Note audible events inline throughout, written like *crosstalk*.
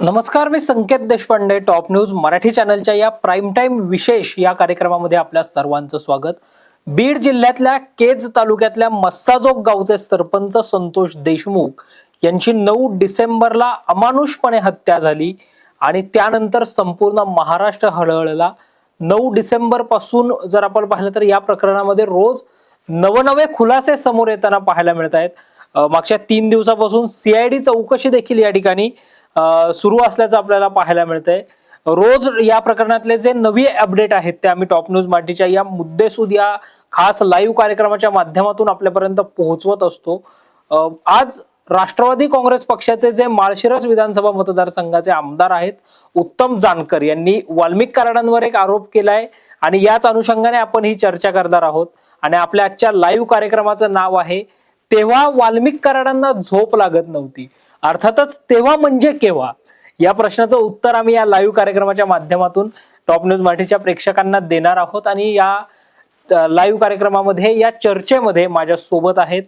नमस्कार मी Sanket Deshpande top news Marathi चॅनलच्या या प्राईम टाईम विशेष या कार्यक्रमामध्ये आपल्या सर्वांचं स्वागत. बीड जिल्ह्यातल्या केज तालुक्यातल्या मस्साजोग गावचे सरपंच संतोष देशमुख यांची नऊ डिसेंबरला अमानुषपणे हत्या झाली आणि त्यानंतर संपूर्ण महाराष्ट्र हळहळला. नऊ डिसेंबरपासून जर आपण पाहिलं तर या प्रकरणामध्ये रोज नवनवे खुलासे समोर येताना पाहायला मिळत आहेत. मागच्या तीन दिवसापासून सीआयडी चौकशी देखील या ठिकाणी सुरू असल्याचं आपल्याला पाहायला मिळतंय. रोज या प्रकरणातले जे नवी अपडेट आहेत ते आम्ही टॉप न्यूज माटीच्या या मुद्देसूद या खास लाईव्ह कार्यक्रमाच्या माध्यमातून आपल्यापर्यंत पोहोचवत असतो. आज राष्ट्रवादी काँग्रेस पक्षाचे जे माळशिरस विधानसभा मतदारसंघाचे आमदार आहेत उत्तम जानकर यांनी वाल्मिक कराडांवर एक आरोप केलाय आणि याच अनुषंगाने आपण ही चर्चा करणार आहोत. आणि आपल्या आजच्या लाईव्ह कार्यक्रमाचं नाव आहे तेव्हा वाल्मिक कराडांना झोप लागत नव्हती. अर्थातच तेव्हा म्हणजे केव्हा? या प्रश्नाचं उत्तर आम्ही या लाईव्ह कार्यक्रमाच्या माध्यमातून टॉप न्यूज मराठीच्या प्रेक्षकांना देणार आहोत आणि या लाईव्ह कार्यक्रमामध्ये या चर्चेमध्ये माझ्या सोबत आहेत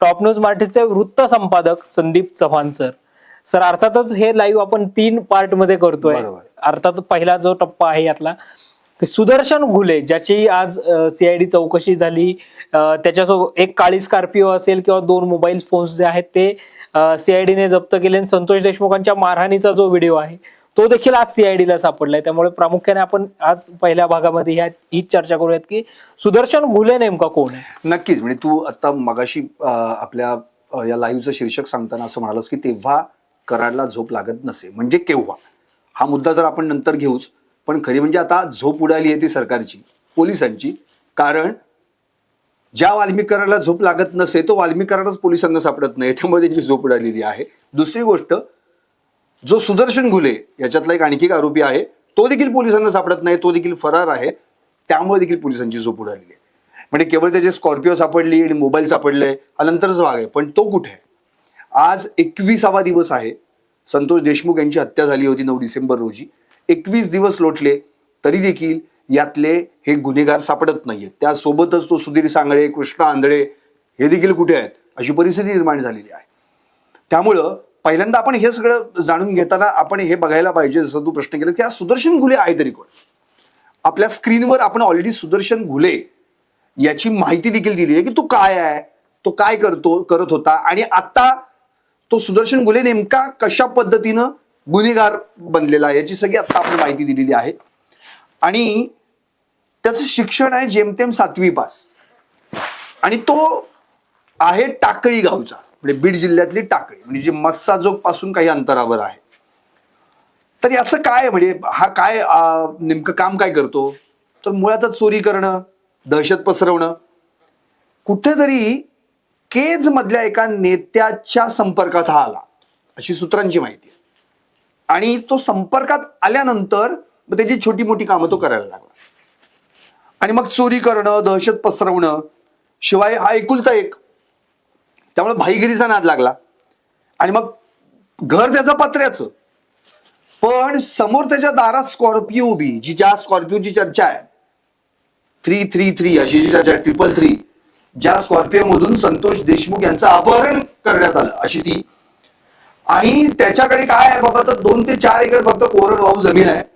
टॉप न्यूज मराठीचे वृत्त संपादक संदीप चव्हाण सर. सर अर्थातच हे लाईव्ह आपण तीन पार्टमध्ये करतोय. अर्थात पहिला जो टप्पा आहे यातला सुदर्शन घुले ज्याची आज सीआयडी चौकशी झाली त्याच्यासोबत एक काळी स्कॉर्पिओ असेल किंवा दोन मोबाईल फोन्स जे आहेत ते सीआयडीने जप्त केले आणि संतोष देशमुखांच्या मारहाणीचा जो व्हिडिओ आहे तो देखील आज सीआयडीला सापडलाय. त्यामुळे प्रामुख्याने आपण आज पहिल्या भागामध्ये ह्या हीच चर्चा करूयात की सुदर्शन घुले नेमका कोण आहे? नक्कीच. म्हणजे तू आता मगाशी आपल्या या लाईव्हचं शीर्षक सांगताना असं म्हणालास की तेव्हा कराडला झोप लागत नसे. म्हणजे केव्हा? हा मुद्दा तर आपण नंतर घेऊच. पण खरी म्हणजे आता झोप उडाली आहे ती सरकारची पोलिसांची. कारण ज्या वाल्मीकराला झोप लागत नसे तो वाल्मिक पोलिसांना सापडत नाही. त्यामुळे त्यांची झोप उडालेली आहे. दुसरी गोष्ट जो सुदर्शन घुले याच्यातला एक आणखी एक आरोपी आहे तो देखील पोलिसांना सापडत नाही तो देखील फरार आहे. त्यामुळे देखील पोलिसांची झोप उडालेली आहे. म्हणजे केवळ त्याचे स्कॉर्पिओ सापडली आणि मोबाईल सापडले हा नंतरच भाग आहे. पण तो कुठे आहे? आज एकविसावा दिवस आहे. संतोष देशमुख यांची हत्या झाली होती नऊ डिसेंबर रोजी. एकवीस दिवस लोटले तरी देखील यातले हे गुन्हेगार सापडत नाहीयेत. त्यासोबतच तो सुधीर सांगळे कृष्णा आंधळे हे देखील कुठे आहेत? अशी परिस्थिती निर्माण झालेली आहे. त्यामुळं पहिल्यांदा आपण हे सगळं जाणून घेताना आपण हे बघायला पाहिजे जसं तू प्रश्न केला की हा सुदर्शन घुले आहे तरी कोण? आपल्या स्क्रीनवर आपण ऑलरेडी सुदर्शन घुले याची माहिती देखील दिली आहे की तो काय आहे तो काय करतो करत होता आणि आता तो सुदर्शन गुले नेमका कशा पद्धतीनं गुन्हेगार बनलेला आहे याची सगळी आता आपण माहिती दिलेली आहे. आणि त्याचं शिक्षण आहे जेमतेम सातवी पास. आणि तो आहे टाकळी गावचा म्हणजे बीड जिल्ह्यातली टाकळी म्हणजे जे मस्साजोगपासून काही अंतरावर आहे. तर याचं काय म्हणजे हा काय नेमकं काम काय करतो? तर मुळातच चोरी करणं दहशत पसरवणं. कुठेतरी केज मधल्या एका नेत्याच्या संपर्कात हा आला अशी सूत्रांची माहिती आणि तो संपर्कात आल्यानंतर मग त्याची छोटी मोठी कामं तो करायला लागला. आणि मग चोरी करणं दहशत पसरवणं शिवाय हा एकुलता एक. त्यामुळे भाईगिरीचा नाद लागला. आणि मग घर त्याचं पत्र्याचं. पण समोर त्याच्या दारात स्कॉर्पिओ उभी जी ज्या स्कॉर्पिओची चर्चा आहे. थ्री थ्री थ्री अशी जी चर्चा ट्रिपल थ्री ज्या स्कॉर्पिओ मधून संतोष देशमुख यांचं अपहरण करण्यात आलं अशी ती. आणि त्याच्याकडे काय आहे बाबा तर दोन ते चार एकर फक्त कोरडवाहू जमीन आहे.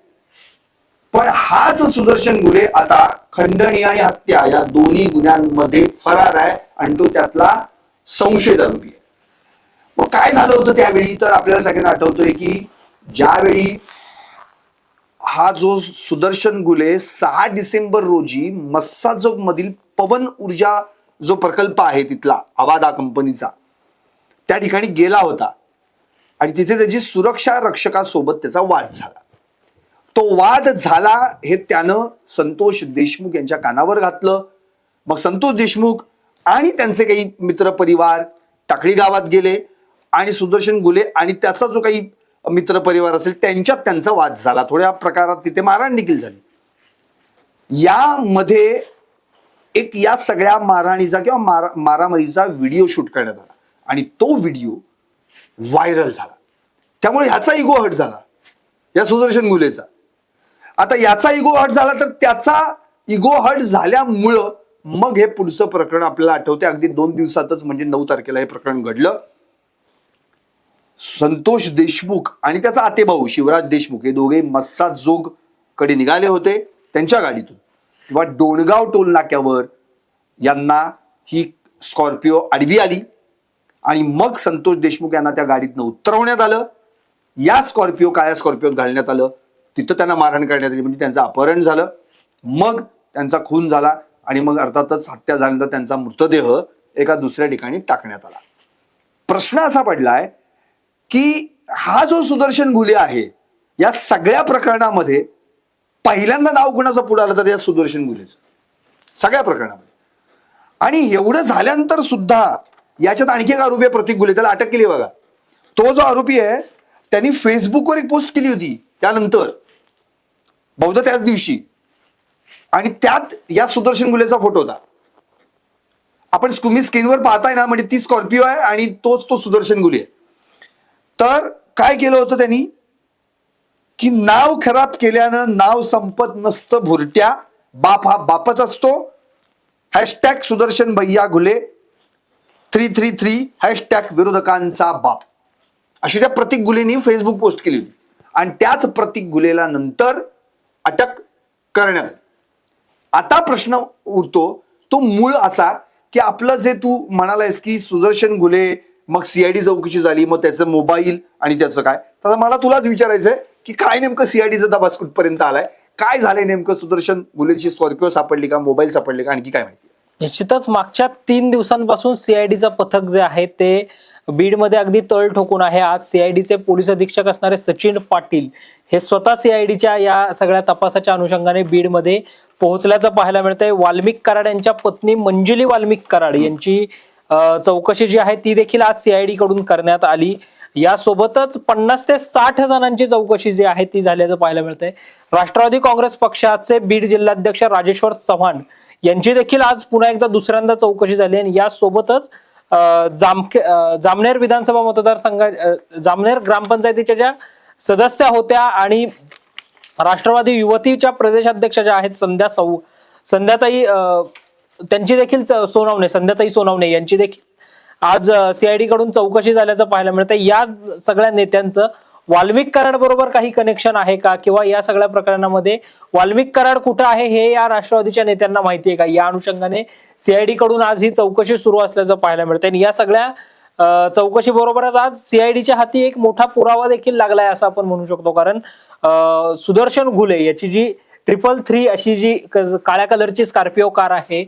पण हाच सुदर्शन गुले आता खंडणी आणि हत्या या दोन्ही गुन्ह्यांमध्ये फरार आहे आणि तो त्यातला संशयित आरोपी आहे. मग काय झालं होतं त्यावेळी? तर आपल्याला सगळ्यांना आठवतोय की ज्यावेळी हा जो सुदर्शन गुले सहा डिसेंबर रोजी मस्साजोग मधील पवन ऊर्जा जो प्रकल्प आहे तिथला अवादा कंपनीचा त्या ठिकाणी गेला होता. आणि तिथे त्याची सुरक्षा रक्षकासोबत त्याचा वाद झाला. तो वाद झाला हे त्यानं संतोष देशमुख यांच्या कानावर घातलं. मग संतोष देशमुख आणि त्यांचे काही मित्र परिवार टाकळी गावात गेले आणि सुदर्शन गुले आणि त्याचा जो काही मित्र परिवार असेल त्यांच्यात त्यांचा वाद झाला. थोड्या प्रकारात तिथे मारहाण देखील झाली. यामध्ये एक या सगळ्या मारहाणीचा किंवा मारा मारामारीचा व्हिडिओ शूट करण्यात आला. आणि तो व्हिडिओ व्हायरल झाला. त्यामुळे ह्याचा इगो हट झाला. या सुदर्शन गुलेचा. आता याचा इगो हट झाला तर त्याचा इगो हट झाल्यामुळं मग हे पुढचं प्रकरण आपल्याला आठवते अगदी दोन दिवसातच म्हणजे नऊ तारखेला हे प्रकरण घडलं. संतोष देशमुख आणि त्याचा आतेभाऊ शिवराज देशमुख हे दोघे मस्साद जोगकडे निघाले होते त्यांच्या गाडीतून. तेव्हा डोणगाव टोल नाक्यावर यांना ही स्कॉर्पिओ आडवी आली आणि मग संतोष देशमुख यांना त्या गाडीतनं उतरवण्यात आलं. या स्कॉर्पिओ काळ्या स्कॉर्पिओत घालण्यात आलं. तिथं त्यांना मारहाण करण्यात आली. म्हणजे त्यांचं अपहरण झालं. मग त्यांचा खून झाला आणि मग अर्थातच हत्या झाल्यानंतर त्यांचा मृतदेह एका दुसऱ्या ठिकाणी टाकण्यात आला. प्रश्न असा पडलाय की हा जो सुदर्शन घुले आहे या सगळ्या प्रकरणामध्ये पहिल्यांदा नाव कुणाचं पुढे आलं तर या सुदर्शन घुलेचं सगळ्या प्रकरणामध्ये. आणि एवढं झाल्यानंतर सुद्धा याच्यात आणखी एक आरोपी आहे प्रतीक गुले. त्याला अटक केली बघा. तो जो आरोपी आहे त्यांनी फेसबुकवर एक पोस्ट केली होती त्यानंतर. बहुधा त्याच दिवशी. आणि त्यात या सुदर्शन गुलेचा फोटो होता. आपण तुम्ही स्क्रीनवर पाहताय ना म्हणजे ती स्कॉर्पिओ आहे आणि तोच तो सुदर्शन गुले आहे. तर काय केलं होतं त्यांनी? की नाव खराब केल्यानं नाव संपत नसतं भुरट्या बाप हा बापच असतो. हॅशटॅग सुदर्शन भैया Ghule three three three hashtag विरोधकांचा बाप. अशी त्या प्रतीक गुलेनी फेसबुक पोस्ट केली होती. आणि त्याच प्रतीक गुलेला नंतर अटक करण्यात आली. आता प्रश्न उरतो तो मूळ असा की आपलं जे तू म्हणालायस की सुदर्शन गुले मग सीआयडी चौकशी झाली मग त्याचं मोबाईल आणि त्याचं काय? तर मला तुलाच विचारायचंय की काय नेमकं सीआयडीचा तपास कुठपर्यंत आलाय? काय झालंय नेमकं सुदर्शन गुलेची स्कॉर्पिओ सापडली का मोबाईल सापडले का आणखी काय माहिती? निश्चितच मागच्या तीन दिवसांपासून सीआयडीचं पथक जे आहे ते बीडमध्ये अगदी तळ ठोकून आहे. आज सीआयडीचे पोलीस अधीक्षक असणारे सचिन पाटील हे स्वतः सीआयडीच्या या सगळ्या तपासाच्या अनुषंगाने बीडमध्ये पोहोचल्याचं पाहायला मिळतंय. वाल्मिक कराड यांच्या पत्नी मंजुली वाल्मिक कराड यांची चौकशी जी आहे ती देखील आज सीआयडी कडून करण्यात आली. यासोबतच पन्नास ते साठ जणांची चौकशी जी आहे ती झाल्याचं पाहायला मिळतंय. राष्ट्रवादी काँग्रेस पक्षाचे बीड जिल्हाध्यक्ष राजेश्वर चव्हाण यांची देखील आज पुन्हा एकदा दुसऱ्यांदा चौकशी झाली आणि यासोबतच जामखे जामनेर विधानसभा मतदारसंघा जामनेर ग्रामपंचायतीच्या ज्या सदस्य होत्या आणि राष्ट्रवादी युवतीच्या प्रदेशाध्यक्ष ज्या आहेत संध्या सौ संध्याताई त्यांची देखील च- सोनावणे संध्याताई सोनावणे यांची देखील. आज सीआयडी कडून चौकशी झाल्याचं पाहायला मिळतं या सगळ्या नेत्यांचं वाल्मिक कराड बरोबर काही कनेक्शन आहे का? किंवा या सगळ्या प्रकरणामध्ये वाल्मिक कराड कुठं आहे हे या राष्ट्रवादीच्या नेत्यांना माहिती आहे का? या अनुषंगाने सीआयडी कडून आज ही चौकशी सुरू असल्याचं पाहायला मिळतं आणि या सगळ्या चौकशी बरोबरच आज सीआयडीच्या हाती एक मोठा पुरावा देखील लागलाय असं आपण म्हणू शकतो. कारण सुदर्शन घुले याची जी ट्रिपल थ्री अशी जी काळ्या कलरची स्कॉर्पिओ कार आहे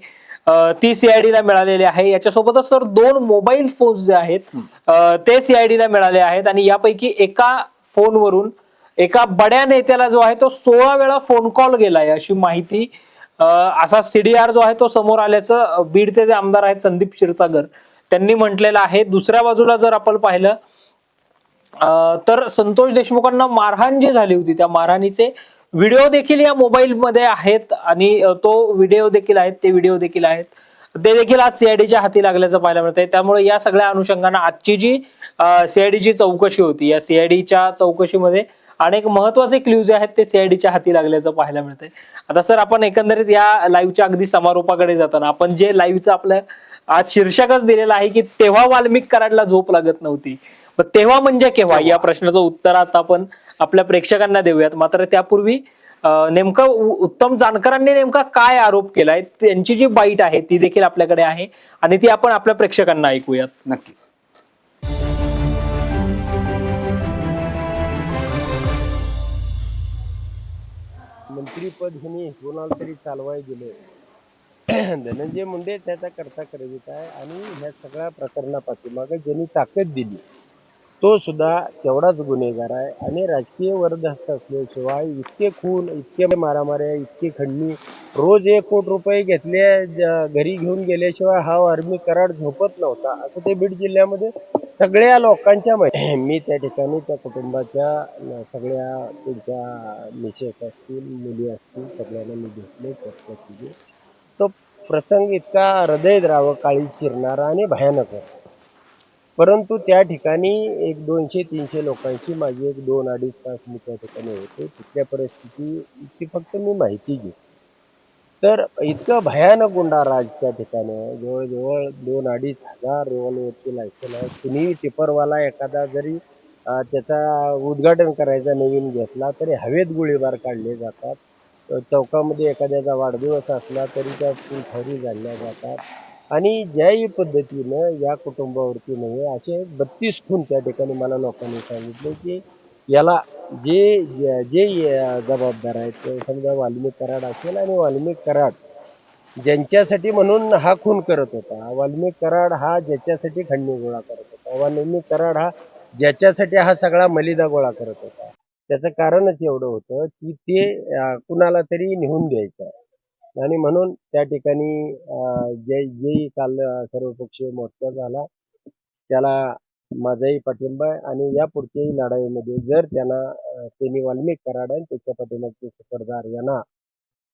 ती सीआयडी ला मिळालेली आहे. याच्यासोबतच सर दोन मोबाईल फोन जे आहेत ते सीआयडी ला मिळाले आहेत आणि यापैकी एका फोनवरून एका बड्या नेत्याला जो आहे तो सोळा वेळा फोन कॉल गेलाय अशी माहिती असा सीडीआर जो आहे तो समोर आल्याचं बीडचे जे आमदार आहेत संदीप क्षीरसागर त्यांनी म्हटलेलं आहे. दुसऱ्या बाजूला जर आपण पाहिलं तर संतोष देशमुखांना मारहाण जी झाली होती त्या मारहाणीचे व्हिडिओ देखील या मोबाईलमध्ये आहेत आणि तो व्हिडिओ देखील आहेत ते व्हिडिओ देखील आहेत. ते देखील आज सीआयडीच्या हाती लागल्याचं पाहायला मिळतंय. त्यामुळे या सगळ्या अनुषंगानं आजची जी सीआयडीची चौकशी होती या सीआयडीच्या चौकशीमध्ये अनेक महत्त्वाचे क्ल्यूज जे आहेत ते सीआयडीच्या हाती लागल्याचं पाहायला मिळतंय. आता सर आपण एकंदरीत या लाईव्हच्या अगदी समारोपाकडे जाताना आपण जे लाईव्हचं आपलं आज शीर्षकच दिलेलं आहे की तेव्हा वाल्मिक कराडला झोप लागत नव्हती. मग तेव्हा म्हणजे केव्हा? या प्रश्नाचं उत्तर आता आपण आपल्या प्रेक्षकांना देऊयात. मात्र त्यापूर्वी नेमकं उत्तम जानकरांनी नेमका काय आरोप केलाय? त्यांची जी बाईट आहे ती देखील आपल्याकडे आहे आणि ती आपण आपल्या प्रेक्षकांना ऐकूयात. नक्की. मंत्रीपद ह्यांनी कोणाला तरी चालवाय दिलं. धनंजय मुंडे त्याचा करता करवित आहे आणि ह्या सगळ्या प्रकरणापाठीमागे ज्यांनी ताकद दिली. तो सुद्धा तेवढाच गुन्हेगार आहे. आणि राजकीय वरदहस्त असल्याशिवाय इतके खून इतके मारामाऱ्या इतकी खंडणी रोज एक कोट रुपये घेतले ज- घरी घेऊन गेल्याशिवाय हा आर्मी कराड झोपत नव्हता. असं ते बीड जिल्ह्यामध्ये सगळ्या लोकांच्या माहिती मी त्या ठिकाणी त्या कुटुंबाच्या सगळ्या त्यांच्या मिसेस असतील मुली असतील सगळ्यांना मी भेटले चर्चा केली तो प्रसंग इतका हृदयद्रावक काळी चिरणारा आणि भयानक होता. परंतु त्या ठिकाणी एक दोनशे तीनशे लोकांची माझी एक दोन अडीच तास मी त्या ठिकाणी होते. तिथल्या परिस्थितीची फक्त मी माहिती घेतली तर इतकं भयानक गुंडाराज त्या ठिकाणी आहे. जवळजवळ दोन अडीच हजार रिव्हॉल्वरची लायसन आहे. कुणीही टिपरवाला एखादा जरी त्याचा उद्घाटन करायचा नवीन घेतला तरी हवेत गोळीबार काढले जातात. चौकामध्ये एखाद्याचा वाढदिवस असला तरी त्या फुलफारी जाळल्या जातात. आणि ज्याही पद्धतीनं या कुटुंबावरती नव्हे असे बत्तीस खून त्या ठिकाणी मला लोकांनी सांगितले की याला जे जे- जबाबदार आहेत ते समजा वाल्मिक कराड असेल आणि वाल्मिक कराड ज्यांच्यासाठी म्हणून हा खून करत होता वाल्मिक कराड हा ज्याच्यासाठी खंडणी गोळा करत होता वाल्मिक कराड हा ज्याच्यासाठी हा सगळा मलिदा गोळा करत होता. त्याचं कारणच एवढं होतं की ते कुणाला तरी नेऊन द्यायचं. आहे आणि म्हणून त्या ठिकाणी जे जेही काल सर्वपक्षीय मोर्चा झाला त्याला माझाही पाठिंबा आहे आणि या पुढच्याही लढाईमध्ये जर त्यांना त्यांनी वाल्मिक कराड आणि त्याच्या पाठिंबाचे सुपरदार यांना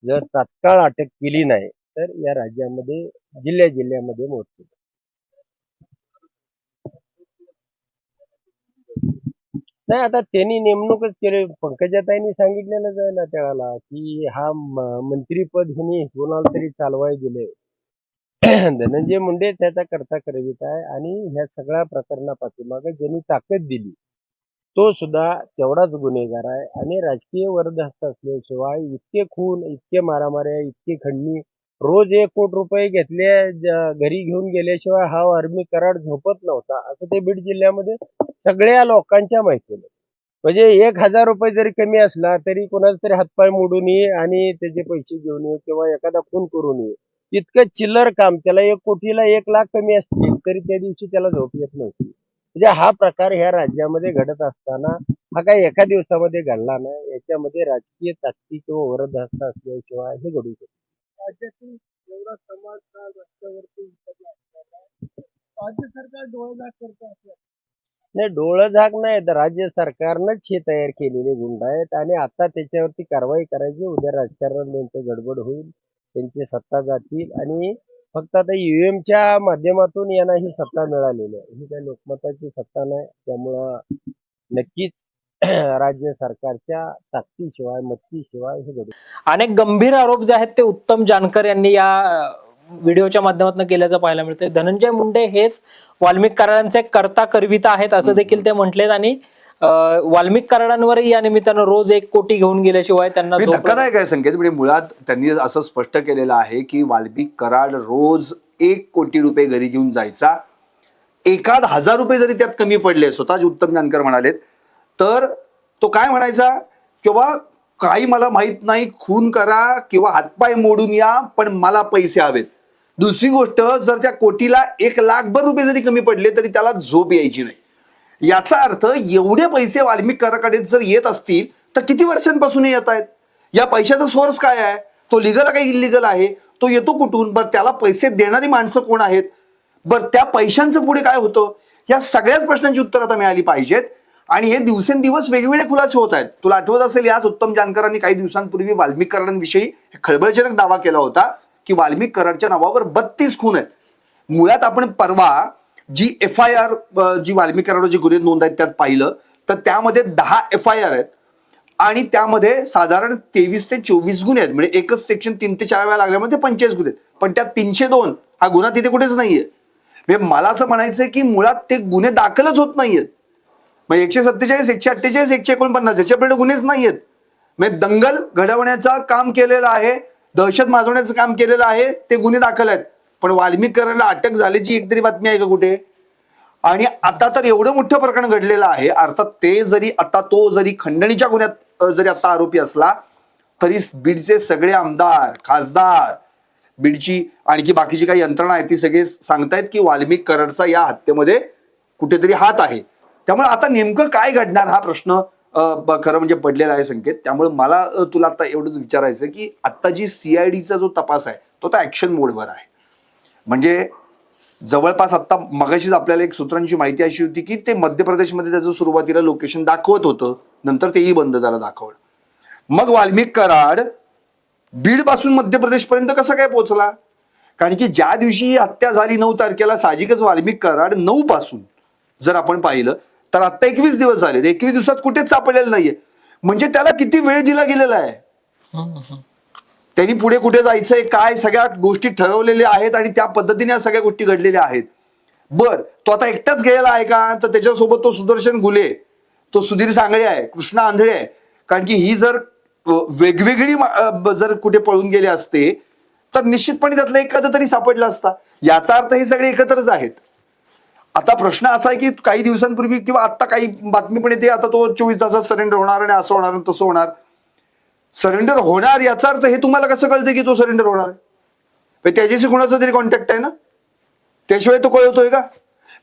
जर तात्काळ अटक केली नाही तर या राज्यामध्ये जिल्ह्या जिल्ह्यामध्ये मोर्चे नाही आता त्यांनी नेमणूकच केली. पंकजाताईंनी सांगितलेलंच आहे ना त्याला की हा म- मंत्रीपद ह्यांनी कोणाला तरी चालवाय दिले धनंजय मुंडे त्याचा करता करवित आहे आणि ह्या सगळ्या प्रकरणा प्रकरणापाठीमागे ज्यांनी ताकद दिली तो सुद्धा तेवढाच गुन्हेगार आहे. आणि राजकीय वरदहस्त असल्याशिवाय इतके खून इतके मारामाऱ्या इतके खंडणी रोज एक कोटी रुपये घेतले घरी घेऊन गेल्याशिवाय हा आर्मी कराड झोपत नव्हता. असं ते बीड जिल्ह्यामध्ये सगळ्या लोकांच्या माहितीनं. म्हणजे एक हजार रुपये जरी कमी असला तरी कोणाचा तरी हातपाय मोडून ये आणि त्याचे पैसे घेऊन ये किंवा एखादा खून करून ये इतकं चिल्लर काम. त्याला एक कोटीला एक लाख कमी असतील तरी त्या दिवशी त्याला झोप येत नव्हती. म्हणजे हा प्रकार ह्या राज्यामध्ये घडत असताना हा काही एका दिवसामध्ये घडला नाही. याच्यामध्ये राजकीय ताकदी किंवा वरदहस्त असल्याशिवाय हे घडू शकतो राज्यातील एवढा समाज काल रस्त्यावरती उतरला असताना राज्य सरकार डोळेझाक करत नाही डोळंझाक नाही तर राज्य सरकारनंच हे तयार केलेले गुंड आहेत आणि आता त्याच्यावरती कारवाई करायची उद्या राजकारण त्यांचं गडबड होईल त्यांची सत्ता जातील आणि फक्त आता ईव्हीएमच्या माध्यमातून यांना ही सत्ता मिळालेली आहे. ही काही लोकमताची सत्ता नाही त्यामुळं नक्कीच *clears throat* राज्य सरकारच्या ताकदीशिवाय मत्तीशिवाय हे घडू अनेक गंभीर आरोप जे आहेत ते उत्तम जानकर यांनी या व्हिडिओच्या माध्यमातून केल्याचं पाहायला मिळतंय. धनंजय मुंडे हेच वाल्मिक कराडांचे करता करविता आहेत असं देखील ते म्हटलेत आणि वाल्मिक कराडांवरही या निमित्तानं रोज एक कोटी घेऊन गेल्याशिवाय त्यांना धक्कादायक आहे संकेत म्हणजे मुळात त्यांनी असं स्पष्ट केलेलं आहे की वाल्मिक कराड रोज एक कोटी रुपये घरी घेऊन जायचा. एखाद हजार रुपये जरी त्यात कमी पडले स्वतःच उत्तम जानकर म्हणालेत तर तो काय म्हणायचा? किंवा काही मला माहीत नाही खून करा किंवा हातपाय मोडून या पण मला पैसे हवेत. दुसरी गोष्ट जर त्या कोटीला एक लाखभर रुपये जरी कमी पडले तरी त्याला झोप यायची नाही. याचा अर्थ एवढे पैसे वाल्मिक कराकडे जर येत असतील तर किती वर्षांपासून येत आहेत? या पैशाचा सोर्स काय आहे? तो लिगल काय इलिगल आहे? तो येतो कुठून? बरं त्याला पैसे देणारी माणसं कोण आहेत? बरं त्या पैशांचं पुढे काय होतं? या सगळ्याच प्रश्नांची उत्तर आता मिळाली पाहिजेत. आणि हे दिवसेंदिवस वेगवेगळे खुलासे होत आहेत. तुला आठवत असेल याच उत्तम जानकरांनी काही दिवसांपूर्वी वाल्मिक कराडांविषयी खळबळजनक दावा केला होता की वाल्मिक कराडच्या नावावर बत्तीस खून आहेत. मुळात आपण परवा जी एफ आय आर जी वाल्मिक कराड जी गुन्हे नोंद आहेत त्यात पाहिलं तर त्यामध्ये दहा एफ आय आर आहेत. आणि त्यामध्ये साधारण तेवीस ते चोवीस गुन्हे आहेत. म्हणजे एकच सेक्शन तीन ते चार वेळा लागल्यामध्ये पंचेचाळीस गुन्हे आहेत. पण त्यात तीनशे दोन हा गुन्हा तिथे कुठेच नाहीये. म्हणजे मला असं म्हणायचंय की मुळात ते गुन्हे दाखलच होत नाहीयेत. मग एकशे सत्तेचाळीस एकशे अठ्ठेचाळीस एकशे एकोणपन्नास याच्याकडे गुन्हेच नाहीयेत. म्हणजे दंगल घडवण्याचा काम केलेलं आहे दहशत माजवण्याचं काम केलेलं आहे ते गुन्हे दाखल आहेत. पण वाल्मिकरांना अटक झाल्याची एक तरी बातमी आहे का कुठे? आणि आता तर एवढं मोठं प्रकरण घडलेलं आहे अर्थात ते जरी आता तो जरी खंडणीच्या गुन्ह्यात जरी आता आरोपी असला तरी बीडचे सगळे आमदार खासदार बीडची आणखी बाकीची काही यंत्रणा आहे ती सगळे सांगतायत की वाल्मिक करडचा या हत्येमध्ये कुठेतरी हात आहे. त्यामुळे आता नेमकं काय घडणार हा प्रश्न खरं म्हणजे पडलेला आहे संकेत. त्यामुळे मला तुला आता एवढंच विचारायचं आहे की आत्ता जी सीआयडीचा जो तपास आहे तो आता ऍक्शन मोडवर आहे. म्हणजे जवळपास आता मगाशीच आपल्याला एक सूत्रांची माहिती अशी होती की ते मध्य प्रदेशमध्ये त्याचं सुरुवातीला लोकेशन दाखवत होतं नंतर तेही बंद झालं दाखवलं मग वाल्मिक कराड बीडपासून मध्य प्रदेशपर्यंत कसा काय पोहोचला? कारण की ज्या दिवशी हत्या झाली नऊ तारखेला साहजिकच वाल्मिक कराड नऊ पासून जर आपण पाहिलं तर आता एकवीस दिवस झाले एकवीस दिवसात कुठेच सापडलेलं नाहीये. म्हणजे त्याला किती वेळ दिला गेलेला आहे? त्यांनी पुढे कुठे जायचंय काय सगळ्या गोष्टी ठरवलेल्या आहेत आणि त्या पद्धतीने या सगळ्या गोष्टी घडलेल्या आहेत. बर तो आता एकटाच गेलेला आहे का? तर त्याच्यासोबत तो सुदर्शन गुले तो सुधीर सांगळे आहे कृष्णा आंधळे आहे. कारण की ही जर वेगवेगळी जर कुठे पळून गेले असते तर निश्चितपणे त्यातला एखादं तरी सापडला असता. याचा अर्थ हे सगळे एकत्रच आहेत. आता प्रश्न असा आहे की काही दिवसांपूर्वी किंवा आता काही बातमी पण येते आता तो चोवीस तासात सरेंडर होणार आणि असं होणार आणि तसं होणार. सरेंडर होणार याचा अर्थ हे तुम्हाला कसं कळतं की तो सरेंडर होणार आहे? म्हणजे त्याच्याशी कोणाचा तरी कॉन्टॅक्ट आहे ना? त्याशिवाय तो कळवतोय का?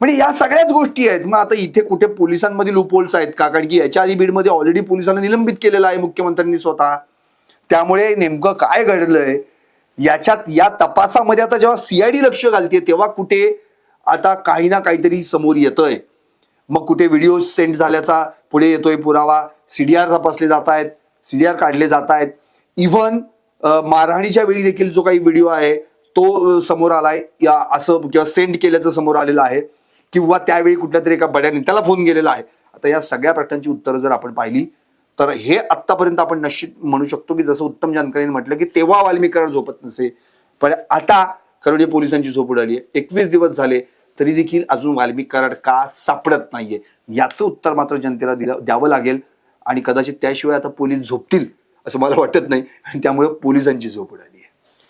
म्हणजे या सगळ्याच गोष्टी आहेत. मग आता इथे कुठे पोलिसांमध्ये लूपहोल्स आहेत का? कारण की याच्या आधी बीडमध्ये ऑलरेडी पोलिसांना निलंबित केलेलं आहे मुख्यमंत्र्यांनी स्वतः. त्यामुळे नेमकं काय घडलंय? याच्यात या तपासामध्ये आता जेव्हा सीआयडी लक्ष घालते तेव्हा कुठे आता काही ना काहीतरी समोर येतंय. मग कुठे व्हिडिओ सेंड झाल्याचा पुढे येतोय पुरावा. सीडीआर तपासले जात आहेत सीडीआर काढले जात आहेत इव्हन मारहाणीच्या वेळी देखील जो काही व्हिडिओ आहे तो समोर आलाय. या असं किंवा सेंड केल्याचं समोर आलेलं आहे. किंवा त्यावेळी कुठल्या तरी एका बड्याने त्याला फोन गेलेला आहे. आता या सगळ्या प्रश्नांची उत्तरं जर आपण पाहिली तर हे आत्तापर्यंत आपण निश्चित म्हणू शकतो की जसं उत्तम जानकरीने म्हटलं की तेव्हा वाल्मीकरण झोपत नसे. पण आता करोडे पोलिसांची झोप उडाली आहे. एकवीस दिवस झाले तरी देखील अजून वाल्मिक कराड का सापडत नाहीये? याचं उत्तर मात्र जनतेला दिलं द्यावं लागेल आणि कदाचित त्याशिवाय आता पोलीस झोपतील असं मला वाटत नाही. आणि त्यामुळे पोलिसांची झोप उडाली आहे.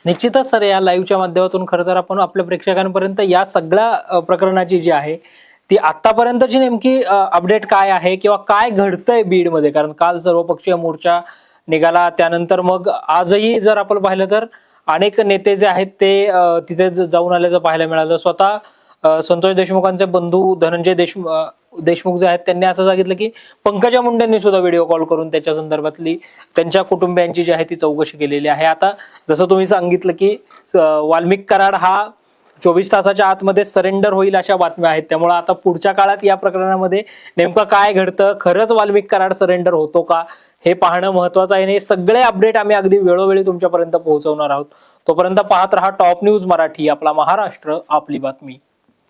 निश्चितच सर या लाईव्हच्या माध्यमातून खरं तर आपण आपल्या प्रेक्षकांपर्यंत या सगळ्या प्रकरणाची जी आहे ती आतापर्यंतची नेमकी अपडेट काय आहे किंवा काय घडतंय बीडमध्ये? कारण काल सर्वपक्षीय मोर्चा निघाला त्यानंतर मग आजही जर आपण पाहिलं तर अनेक नेते जे आहेत ते तिथे जाऊन आल्याचं पाहायला मिळालं. स्वतः संतोष देशमुखांचे बंधू धनंजय देशमुख देशमुख जे आहेत त्यांनी असं सांगितलं की पंकजा मुंडेंनी सुद्धा व्हिडिओ कॉल करून त्याच्या संदर्भातली त्यांच्या कुटुंबियांची जी आहे ती चौकशी केलेली आहे. आता जसं तुम्ही सांगितलं की वाल्मिक कराड हा चोवीस तासाच्या आतमध्ये सरेंडर होईल अशा बातम्या आहेत. त्यामुळे आता पुढच्या काळात या प्रकरणामध्ये नेमकं काय घडतं खरंच वाल्मिक कराड सरेंडर होतो का हे पाहणं महत्वाचं आहे. आणि हे सगळे अपडेट आम्ही अगदी वेळोवेळी तुमच्यापर्यंत पोहोचवणार आहोत. तोपर्यंत पाहत रहा टॉप न्यूज मराठी आपला महाराष्ट्र आपली बातमी.